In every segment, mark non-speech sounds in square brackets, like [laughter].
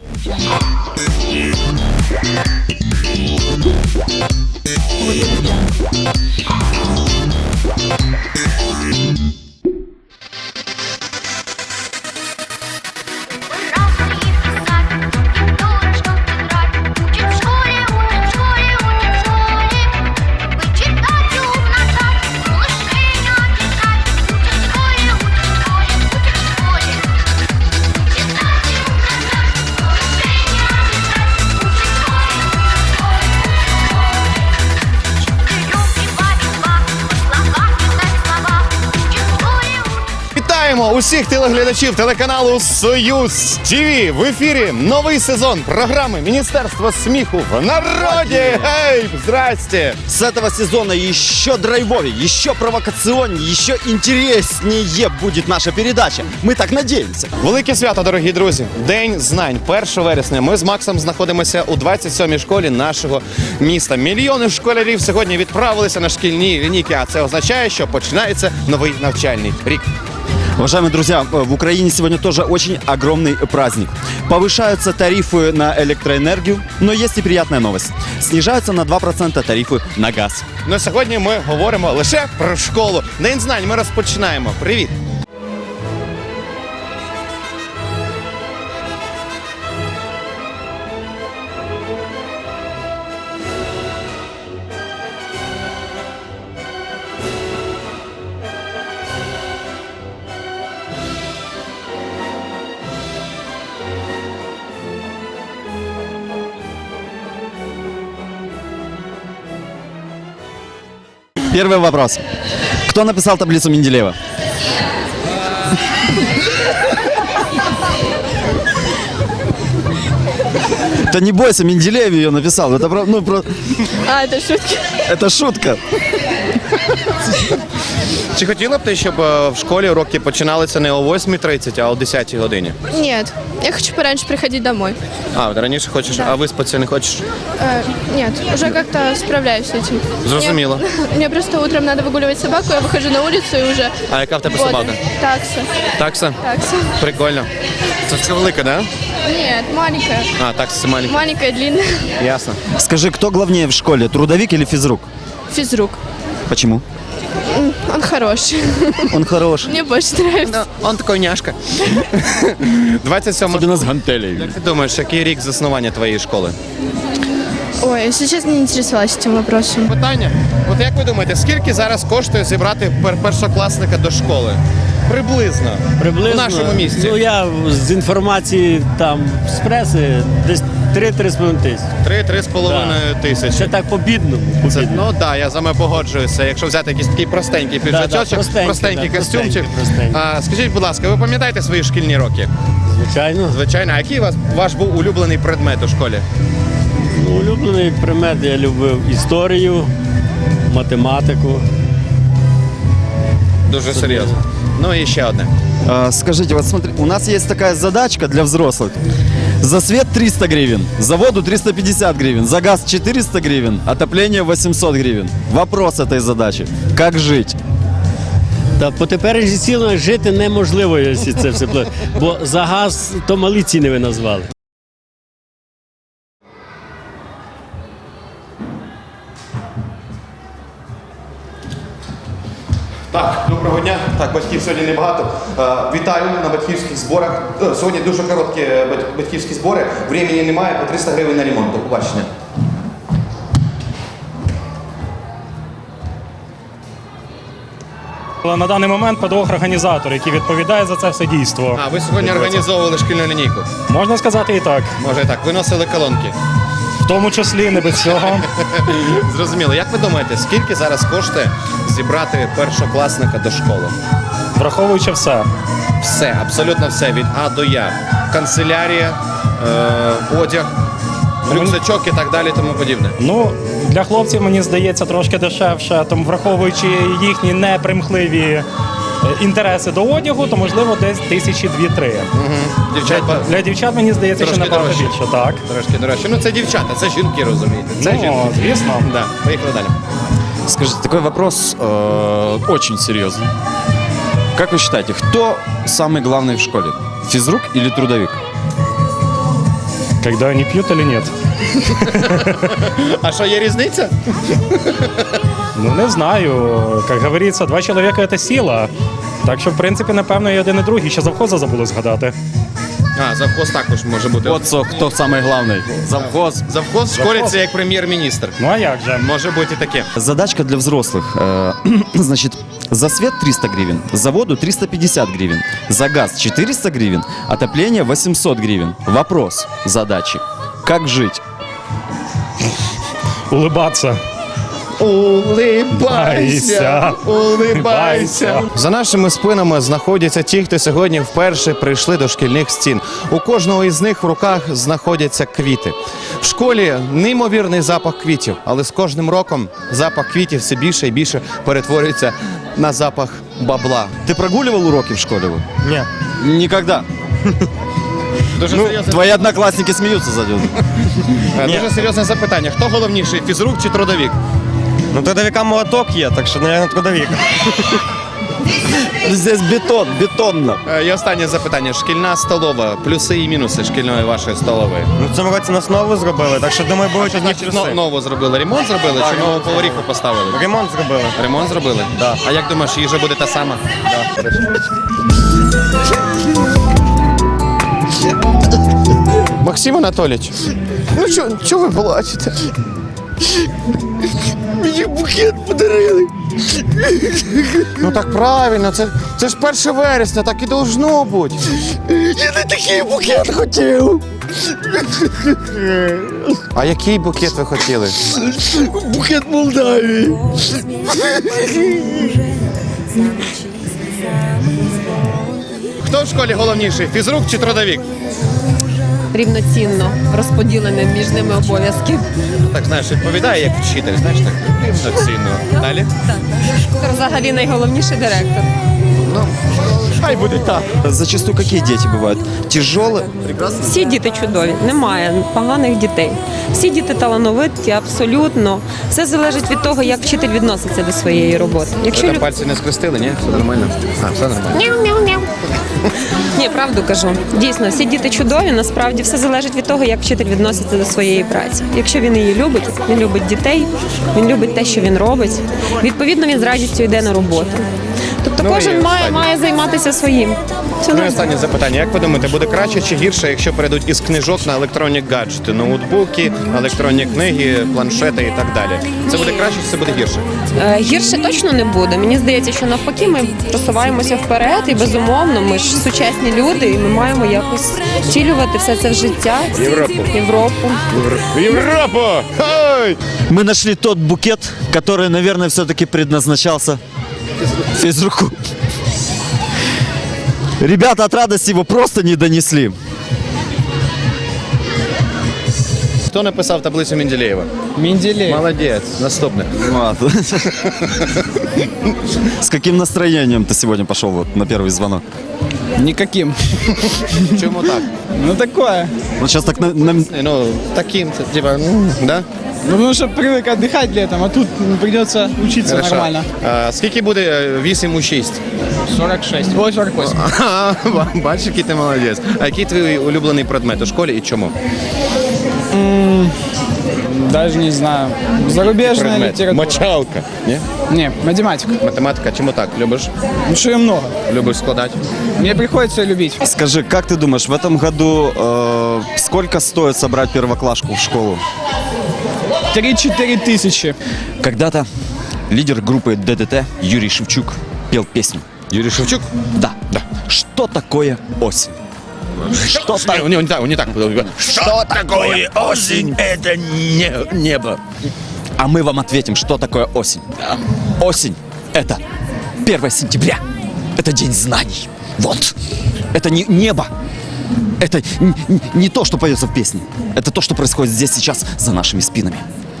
Thank you. Вітаємо усіх телеглядачів телеканалу Союз ТВ. В ефірі новий сезон програми Міністерства сміху в народі. Гей, здрасте! С этого сезона еще драйвовее, еще провокационнее, еще интереснее будет наша передача. Мы так надеемся. Велике свято, дорогі друзі! День знань. 1 вересня. Ми з Максом знаходимося у 27-й школі нашого міста. Мільйони школярів сьогодні відправилися на шкільні лінійки, а це означає, що починається новий навчальний рік. Уважаемые друзья, э, в Украине сегодня тоже очень огромный праздник. Повышаются тарифы на электроэнергию, но есть и приятная новость. Снижаются на 2% тарифы на газ. Ну сьогодні ми говоримо лише про школу. День знань. Ми розпочинаємо. Привіт! Первый вопрос. Кто написал таблицу Менделеева? Да не бойся, Менделеев ее написал. Это, про- ну, про- А, это шутки. это шутка. Чи хотіла б ти, щоб е, в школі уроки починалися не о 8.30, а о 10 годині? Нет, я хочу пораньше приходить домой. А, раніше хочеш, а виспатися не хочеш? Э, нет, уже как-то справляюсь с этим. Зрозуміло. Мне, мне [laughs] просто утром надо выгуливать собаку, я выхожу на улицу и уже... А яка в тебе воду. собака? Такса. Такса? Такса. Прикольно. Це така велика, да? Нет, маленькая. А, такса це маленька. Маленькая, длинная. Ясно. Скажи, кто главнее в школе, трудовик или физрук? Физрук. Почему? Он хороший. Он хороший. Мне больше нравится. Он такий няшка. [laughs] 27 с гантелей. Як ти думаєш, який рік заснування твоєї школи? Ой, если честно, не интересовалась этим вопросом. Питання. От як ви думаєте, скільки зараз коштує зібрати пер- першокласника до школи? Приблизно. Приблизно, В нашому місті. Ну я з інформації там з преси десь 3-3,5 тисяч. 3-3,5 тисячі. Це так по бідному. по Це, ну так, да, я з вами погоджуюся. Якщо взяти якийсь такий простенький піджачочок, простенький, простенький да, костюмчик. простенький, простенький. А, скажіть, будь ласка, ви пам'ятаєте свої шкільні роки? Звичайно. Звичайно, а який вас ваш був улюблений предмет у школі? Ну, улюблений предмет я любив історію, математику. Дуже серйозно. Ну і ще одне. А, скажите, вот смотри, у нас есть такая задачка для взрослых. За свет 300 гривен, за воду 350 гривен, за газ 400 гривен, отопление 800 гривен. Вопрос этой задачи. Как жить? Та по теперішній цінах жити неможливо, якщо це все платить. Бо за газ то малі ціни ви назвали. Так, доброго дня. Так, батьків сьогодні небагато. Е, Вітаю на батьківських зборах. Е, Сьогодні дуже короткі е, бать- батьківські збори. Времени немає, по 300 гривень на ремонт. До побачення. На даний момент педагог-організатор, який відповідає за це все дійство. А, ви сьогодні організовували шкільну лінійку. Можна сказати і так. Може і так, виносили колонки. В тому числі не без цього. [laughs] Зрозуміло. Як ви думаєте, скільки зараз коштує зібрати першокласника до школи? Враховуючи все. Все, абсолютно все від А до Я. Канцелярія, е, одяг, рюкзачок і так далі, тому подібне. Ну, для хлопців мені здається трошки дешевше, тому враховуючи їхні непримхливі інтереси до одягу, то можливо десь тисячі дві-три. Дівчат ба- Для дівчат мені здається, що Трошки набагато дорожче. більше. Так. трошки дорожче. Ну це дівчата, це жінки, розумієте. Це Ну, жінки. звісно. Да, поїхали далі. Скажите, такой вопрос э, очень серьезный. Как вы считаете, кто самый главный в школе? Физрук или трудовик? Когда они пьют или нет? [laughs] А що є різниця? Ну, не знаю. Как говорится, два чоловіка – це сила. Так що, в принципі, напевно, і один, і другий. Ще завхоза забули згадати. А, завхоз також може бути. Вот со- кто самый главный. Завхоз. Завхоз в школі це як прем'єр-міністр. Ну а як же? Може бути і таке. Задачка для взрослых. Э, [clears throat] Значит, за свет 300 гривен, за воду 350 гривен, за газ 400 гривен, отопление 800 гривен. Вопрос задачи. Как жить? Улибатися. Улибайся, улибайся. За нашими спинами знаходяться ті, хто сьогодні вперше прийшли до шкільних стін. У кожного із них в руках знаходяться квіти. В школі неймовірний запах квітів, але з кожним роком запах квітів все більше і більше перетворюється на запах бабла. Ты прогуливал уроки в школе? вы? Ні. Никогда. Дуже Ну, серйозне, твои одноклассники смеются за е, дуже серйозне запитання. Хто головніший, фізрук чи трудовік? Ну, трудовика молоток є, так що, мабуть, трудовик. Здесь бетон, бетонно. Е, І останнє запитання. Шкільна столова, плюси і мінуси шкільної вашої столової. Ну, в цьому році нас нову зробили, так що, думаю, будуть одні Значить, но- плюси. нову зробили. Ремонт зробили чи нову поваріху поставили? Ремонт зробили. Ремонт зробили? Да. А як думаєш, їжа буде та сама? Максим Анатолійович, ну що ви плачете? Мені букет подарили. Ну так правильно, це, це ж 1 вересня, так і должно бути. Я не такий букет хотів. А який букет ви хотіли? Букет Молдавії. Хто в школі головніший? Фізрук чи трудовік? Рівноцінно розподілене між ними обов'язки. Так, знаєш, відповідає як вчитель, знаєш, так рівноцінно. Далі? Це взагалі найголовніший директор. Ну, Хай буде так. Зачастую какие дети бывают? Тяжелые? Всі діти чудові, немає поганих дітей. Всі діти талановиті, абсолютно. Все залежить від того, як вчитель відноситься до своєї роботи. Якщо Ви там пальці не скрестили, ні? Все нормально? А, все нормально. Ні, правду кажу. Дійсно, всі діти чудові. Насправді все залежить від того, як вчитель відноситься до своєї праці. Якщо він її любить, він любить дітей, він любить те, що він робить. Відповідно, він з радістю йде на роботу. Тобто Ну, кожен має, має займатися своїм. Ну і останнє запитання. Як ви думаєте, буде краще чи гірше, якщо перейдуть із книжок на електронні гаджети, ноутбуки, електронні книги, планшети і так далі? Це буде краще чи це буде гірше? Е, Гірше точно не буде. Мені здається, що навпаки ми просуваємося вперед, і безумовно, ми ж сучасні люди, і ми маємо якось втілювати все це в життя. Європу. Європу. Європа! Хай! Мы нашли тот букет, который, наверное, все-таки предназначался физруку. Ребята от радости его просто не донесли. Хто написав таблицю Менделєєва? Менделеев. Молодець. Наступне. Вот. С каким настроением ты сегодня пошел вот на первый звонок? Никаким. Чому так? Ну такое. Вот сейчас так на, на- Ну, таким, це, типа, ну, да? Ну потому что привык отдыхать летом, а тут ну, придется учиться Хорошо. нормально. А, скільки буде е, 8 у 6? 46. Ой, 48. Ага, Бачиш, який ти молодець. А який твій улюблений предмет у школі і чому? Даже не знаю. Зарубежная Предмет. литература. Мочалка. Ні? Не, математика. Математика, чому так? Любиш? Ну что ее много. Любиш складати? Мне приходится любить. Скажи, как ты думаешь, в этом году э, сколько стоит собрать первоклашку в школу? 3-4 тысячи. Когда-то лидер группы ДДТ Юрий Шевчук пел песню. Юрій Шевчук? Да, да. Что такое осень? Что Не, него не так, не так. Что такое осень? Это не, небо. А мы вам ответим, что такое осень. Осень – это 1 сентября. Это день знаний. Вот. Это не небо. Это не то, что поется в песне. Это то, что происходит здесь сейчас за нашими спинами.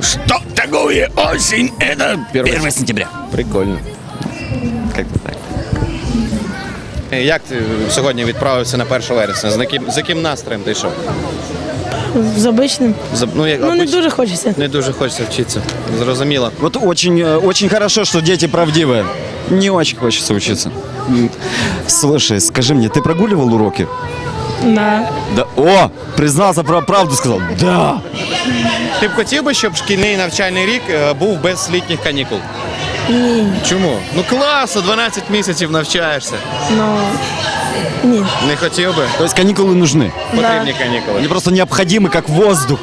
Что такое осень? Это 1 сентября. Прикольно. Как-то так. Е, Як ти сьогодні відправився на 1 вересня? З яким, з яким настроєм ти йшов? З обичним. За- Ну, як, Ну, не обич- дуже хочеться. не дуже хочеться вчитися. Зрозуміло. Вот очень, э, очень хорошо, что дети правдивые. Не очень хочется учиться. М. Слушай, скажи мне, ты прогуливал уроки? Да. Да. О, признался, про правду сказал. Да. Ти б хотів би, щоб шкільний навчальний рік е, був без літніх канікул? Ні. Чому? Ну класно, 12 місяців навчаєшся. Но ні. Не хотів би? То есть каникулы нужны. Потрібні канікули. Они просто необходимы, как воздух.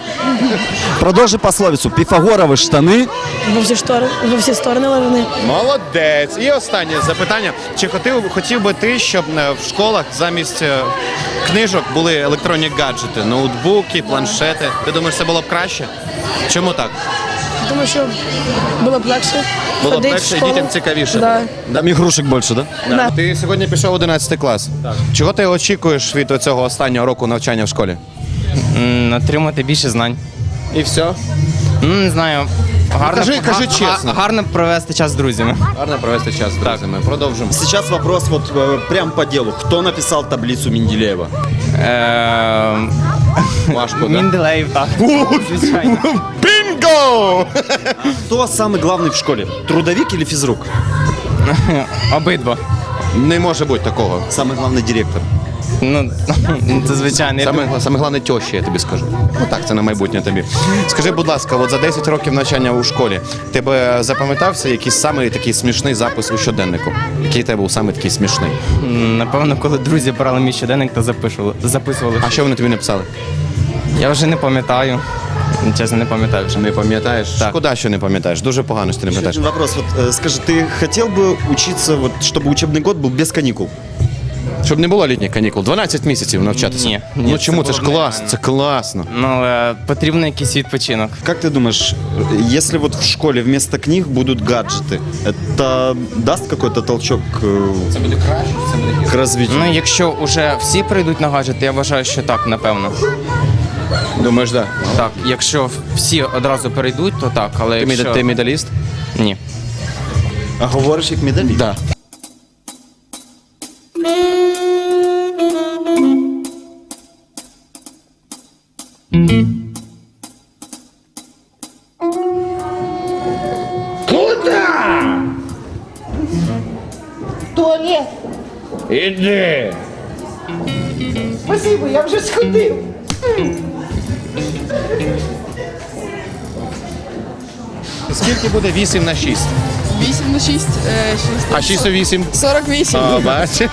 Продолжи пословицу. Пифагоровы штаны. Во всі сторони, во всі сторони лавини. Молодець. І останнє запитання. Чи хотів, хотів би ти, щоб е, в школах замість е, книжок були електронні гаджети, ноутбуки, планшети? Ти думаєш, це було б краще? Чому так? Думаю, що було б легше. Було б ходити в легше і школу. дітям цікавіше. Да. Там игрушек больше, да? Да. Ти сьогодні пішов 11 клас. Так. Чого ти очікуєш від цього останнього року навчання в школі? М, Отримати більше знань. І все. Ну, не знаю. Гарно, кажи- кажи га- чесно. га- Гарно провести час з друзями. Гарно провести час з друзями. Продовжимо. Сейчас вопрос вот э, прям по делу. Кто написал таблицу Менделеева? Ем, Важко, да? Менделеєв, так. Звичайно Бінго! Кто самый главный в школе? Трудовик или физрук? Обидва. Не може бути такого. Самый главный директор. Ну, [laughs] це звичайно. Я Саме, саме головне тьощі, я тобі скажу. Ну так, це на майбутнє тобі. Скажи, будь ласка, от за 10 років навчання у школі тебе запам'ятався якийсь самий такий смішний запис у щоденнику? Який тебе був саме такий смішний? М, Напевно, коли друзі брали мій щоденник та записували. записували. А що вони тобі написали? Я вже не пам'ятаю. Чесно, не пам'ятаю вже. Не пам'ятаєш? Так. Шкода, що не пам'ятаєш. Дуже погано, що ти не Еще пам'ятаєш. один вопрос. Вот, э, скажи, ты хотел бы учиться, вот, чтобы учебный год был без каникул? Щоб не було літніх канікул. 12 місяців навчатися. Ні, ні, ну чому? це Це ж було б клас, нереально. це класно. Ну, але потрібен якийсь відпочинок. Как ты думаешь, э, если вот в школе вместо книг будут гаджеты, это даст какой-то толчок э, к развитию? Ну, якщо вже всі прийдуть на гаджети, я вважаю, що так, напевно. Думаєш, да. Так, якщо всі одразу перейдуть, то так, але Ти, якщо... ти медаліст? Ні. А говоришь як медаліст? Да. Туалет. Іди. Спасибо, я вже сходив. Скільки буде 8 на 6? 8 на 6, 6. А 6 у 8? 48. А, бачиш?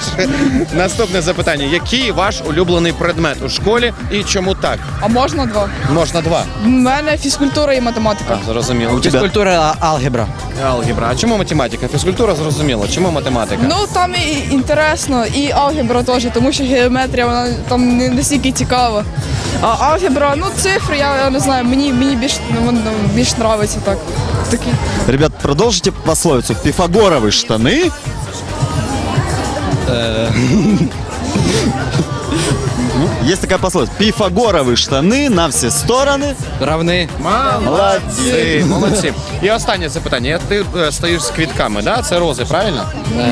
Наступне запитання. Який ваш улюблений предмет у школі і чому так? А можна два? Можна два. У мене фізкультура і математика. А, зрозуміло. У тебе Фізкультура, алгебра. алгебра. А чому математика? Фізкультура зрозуміло. Чому математика? Ну там і інтересно, і алгебра теж, тому що геометрія вона там не настільки цікава. А алгебра, ну цифри, я, я не знаю, мені, мені більш, ну, більш нравиться так. Такі. Ребят, продолжите пословицу. Пифагоровы штаны. Ну, Есть такая пословица. Пифагоровы штаны на все стороны. Равни. Молодці, молодці. І останнє запитання. Я- Ти е, стоїш з квітками, да? Це рози, правильно?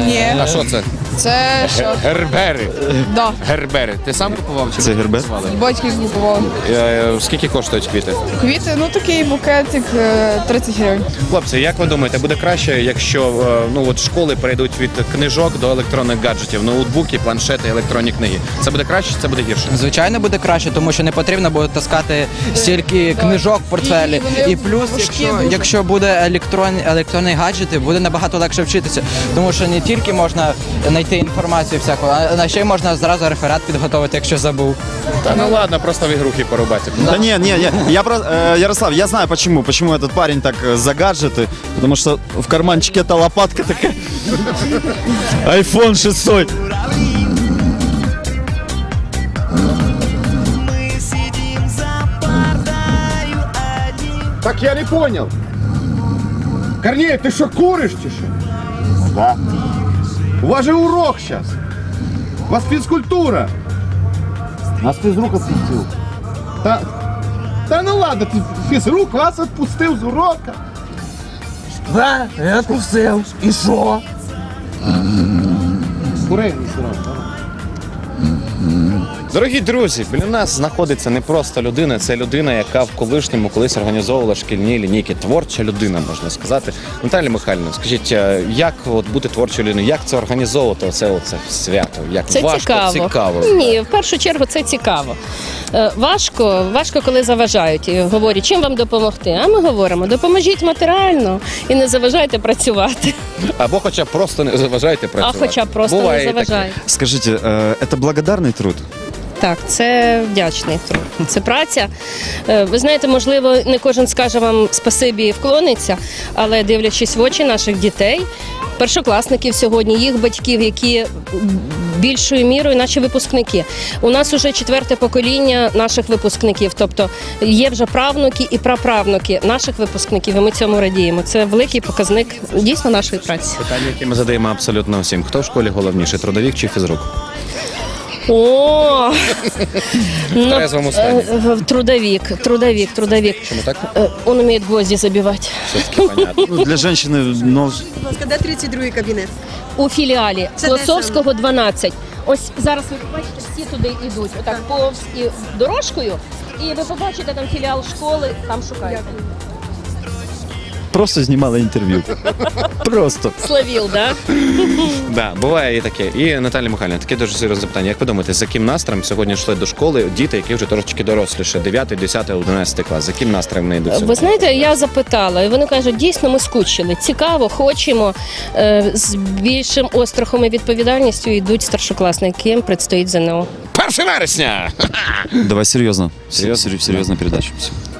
Ні, А що це? Це що? Гербери. Да, Гербери. Ти сам купував чи Це гербер? купували? батьки купували. Е, Скільки коштують квіти? Квіти, ну такий букетик е, 30 гривень. Хлопці, як ви думаєте, буде краще, якщо е, ну от школи перейдуть від книжок до електронних гаджетів, ноутбуки, планшети, електронні книги? Це буде краще, чи це буде гірше? Звичайно, буде краще, тому що не потрібно буде таскати стільки книжок в портфелі. І вони І, плюс, важкі якщо, дуже. якщо буде електрон, електронні гаджети, буде набагато легше вчитися. Тому що не тільки можна знайти інформацію всяку, а ще й можна зразу реферат підготувати, якщо забув. Та ну ладно, просто в ігрухи порубати. Да не, не, не. Я про, э, Ярослав, я знаю почему. Почему этот парень так э, за гаджеты. Потому что в карманчике эта лопатка такая. iPhone 600. Так я не понял. Корней, ты что, куришь чи що? Да. У вас же урок сейчас. У вас физкультура. Нас физрук отпустил. Та, та ну ладно, ти фізрук вас відпустив з урока. Да, я відпустив. І що? Курей не сразу. Дорогі друзі, біля нас знаходиться не просто людина, це людина, яка в колишньому колись організовувала шкільні лінійки. Творча людина, можна сказати. Наталя Михайлівна, скажіть, е, як от бути творчою людиною? Як це організовувати? Оце, оце свято? Як Це важко, цікаво. цікаво. Ні, в першу чергу це цікаво. Е, Важко, важко, коли заважають і говорять, чим вам допомогти. А ми говоримо, допоможіть матеріально і не заважайте працювати. Або хоча б просто не заважайте А працювати. хоча б просто Буває не і таке. заважайте. Скажите, э, это благодарный труд? Так, це вдячний труд. Це праця. Е, Ви знаєте, можливо, не кожен скаже вам спасибі і вклониться, але дивлячись в очі наших дітей, першокласників сьогодні, їх батьків, які більшою мірою наші випускники. У нас уже четверте покоління наших випускників, тобто є вже правнуки і праправнуки наших випускників, і ми цьому радіємо. Це великий показник дійсно нашої праці. Питання, які ми задаємо абсолютно всім. Хто в школі головніше, трудовік чи фізрук? О! Ну, трезвому стані. е, е, Трудовик, трудовик, трудовик. Чому так? Э, Он умеет гвозди забивать. Все-таки понятно. Ну, для женщины, но Де 32 кабінет? У філіалі Це де Клосовського 12. Ось зараз ви бачите, всі туди йдуть. Отак повз і дорожкою. І ви побачите там філіал школи, там шукаєте. Просто снимала интервью. Просто. Словіл, да? Да, буває і таке. І Наталя Михайлівна, таке дуже серйозне запитання. Як ви думаєте, за яким настроєм сьогодні йшли до школи діти, які вже трошечки доросліше, 9, 10, 11 клас? За яким настроєм вони йдуть? Ви сьогодні? знаєте, я запитала, і вони кажуть, дійсно ми скучили. Цікаво, хочемо. Е, З більшим острахом і відповідальністю йдуть старшокласники, яким предстоїть ЗНО. 1 вересня! [laughs] Давай серьезно. Серьезно? Серьезно? Серьезная передача.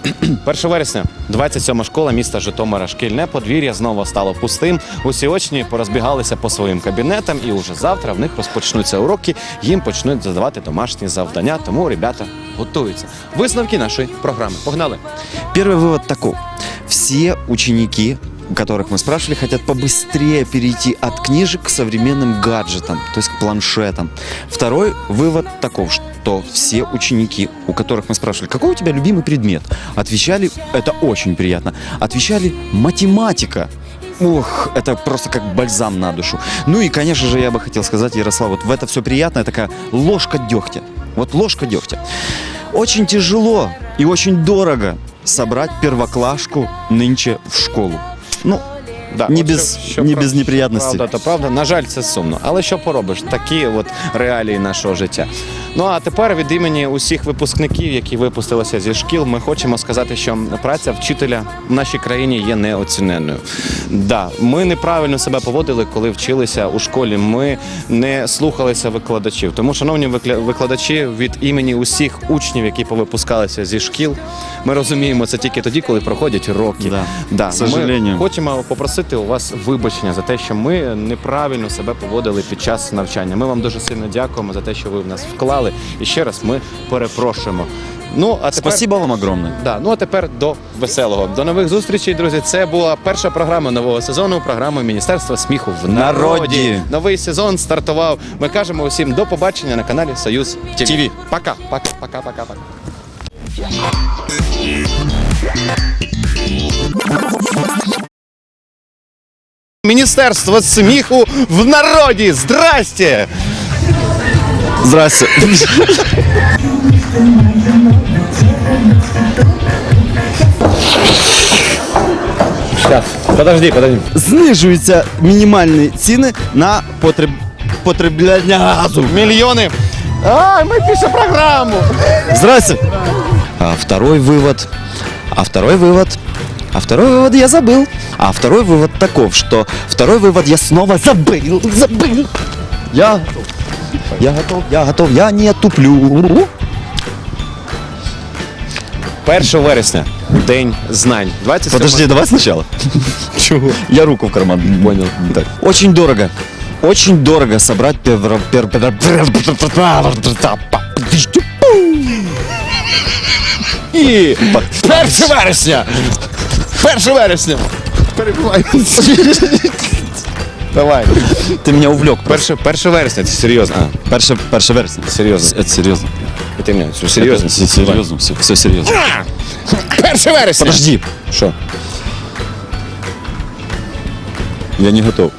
[clears throat] 1 вересня, 27 школа міста Житомира. Шкільне подвір'я знову стало пустим. Усі очні порозбігалися по своїм кабінетам, і уже завтра в них розпочнуться уроки. Їм почнуть задавати домашні завдання. Тому ребята готуються. Висновки нашої програми. Погнали! Первый вывод таков. Все ученики, которых мы спрашивали, хотят побыстрее перейти от книжек к современным гаджетам, то есть к планшетам. Второй вывод таков, что все ученики, у которых мы спрашивали, какой у тебя любимый предмет, отвечали, это очень приятно, отвечали математика. Ух, это просто как бальзам на душу. Ну и, конечно же, я бы хотел сказать, Ярослав, вот в это все приятное такая ложка дегтя. Вот ложка дегтя. Очень тяжело и очень дорого собрать первоклашку нынче в школу. Ну, Да, Не от без- що- не про- без неприятностей. Правда, то правда. На жаль, це сумно. Але що поробиш? Такі от реалії нашого життя. Ну а тепер від імені усіх випускників, які випустилися зі шкіл, ми хочемо сказати, що праця вчителя в нашій країні є неоціненною. Да, ми неправильно себе поводили, коли вчилися у школі. Ми не слухалися викладачів. Тому, шановні викля- викладачі, від імені усіх учнів, які повипускалися зі шкіл, ми розуміємо це тільки тоді, коли проходять роки. Да. Да, К сожалению. Ми хочемо попросити у вас вибачення за те, що ми неправильно себе поводили під час навчання. Ми вам дуже сильно дякуємо за те, що ви в нас вклали. І ще раз ми перепрошуємо. Ну а тепер спасибо вам огромное. Да, ну а тепер до веселого. До нових зустрічей, друзі. Це була перша програма нового сезону. Програма Міністерства сміху в народі. Народі. Новий сезон стартував. Ми кажемо усім до побачення на каналі Союз ТВ. ТВ. Пока, пока, пока, пока, пока. Міністерство сміху в народі. Здрасте! Здрасте. Сейчас, подожди, подожди. Знижуються мінімальні ціни на потреб... потребляння газу. Мільйони. А, ми пишемо програму. Здрасте. А второй вывод. А второй вывод. А второй вывод я забыл. А второй вывод таков, что второй вывод я снова забыл. Забыл. Я готов. Я готов. Я готов. Я не туплю. 1 вересня. День знань. 27 Подожди, давай сначала. Чего? Я руку в карман. Понял. Так. Очень дорого. Очень дорого собрать пер- пер- І 1 вересня. 1 вересня. Перебувай. Давай. Ти мене увлек. 1 вересня, це серйозно. Перше, перше вересня. Серйозно. Це серйозно. Ти мене, все серйозно. Це серйозно, все, все серйозно. Перше вересня. Подожди. Що? Я не готов.